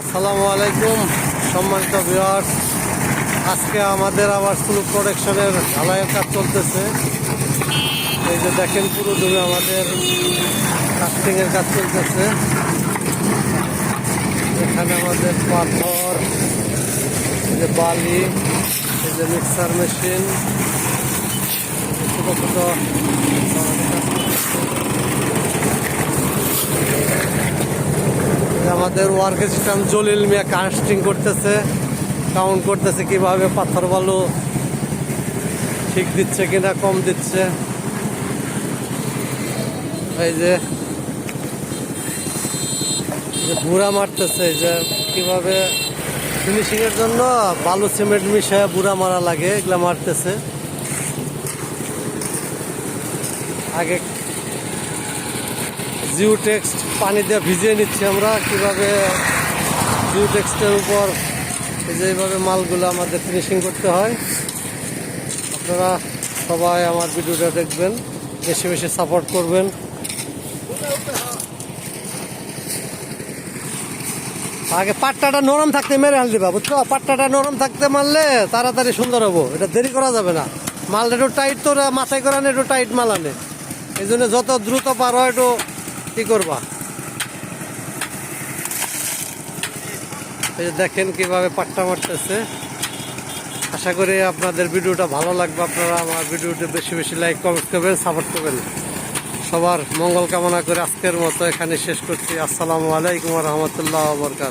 আসসালামু আলাইকুম, সম্মানিত ভিউয়ার্স। আজকে আমাদের আবার স্লুপ প্রোডাকশনের ঢালাইয়ের কাজ চলতেছে। এই যে দেখেন পুরো জমি আমাদের কাস্টিংয়ের কাজ চলতেছে। এখানে আমাদের পাথর, এই যে বালি, এই যে মিক্সার মেশিন ছোটো ছোটো আমাদের কাজ করতেছে। আমাদের work system Jalil Miah casting করতেছে কাউন্ট করতেছে কীভাবে পাথর বালু ঠিক দিচ্ছে কিনা, কম দিচ্ছে। এই যে বুড়া মারতেছে যে কীভাবে ফিনিশিং এর জন্য বালু সিমেন্ট মিশায় বুড়া মারা লাগে, এগুলা মারতেছে। আগে জিও টেক্সট পানি দিয়ে ভিজিয়ে নিচ্ছি আমরা। কীভাবে জিও টেক্সটের উপর এই যে এইভাবে মালগুলো আমাদের ফিনিশিং করতে হয়। আপনারা সবাই আমার ভিডিওটা দেখবেন, বেশি বেশি সাপোর্ট করবেন। আগে পাট্টাটা নরম থাকতে মেরে হাল দিবা, বুঝছ? পাট্টাটা নরম থাকতে মারলে তাড়াতাড়ি সুন্দর হব, এটা দেরি করা যাবে না। মাল একটু টাইট তো মাথায় করানো একটু টাইট মাল আনে। এই জন্য যত দ্রুত পারো, একটু কি করবা? এই দেখেন কীভাবে পাট্টা মারতেছে। আশা করি আপনাদের ভিডিওটা ভালো লাগবে। আপনারা আমার ভিডিওটা বেশি বেশি লাইক কমেন্ট করবেন সাপোর্ট করবেন। সবার মঙ্গল কামনা করে আজকের মতো এখানে শেষ করছি। আসসালামু আলাইকুম রহমতুল্লাহ বরকাত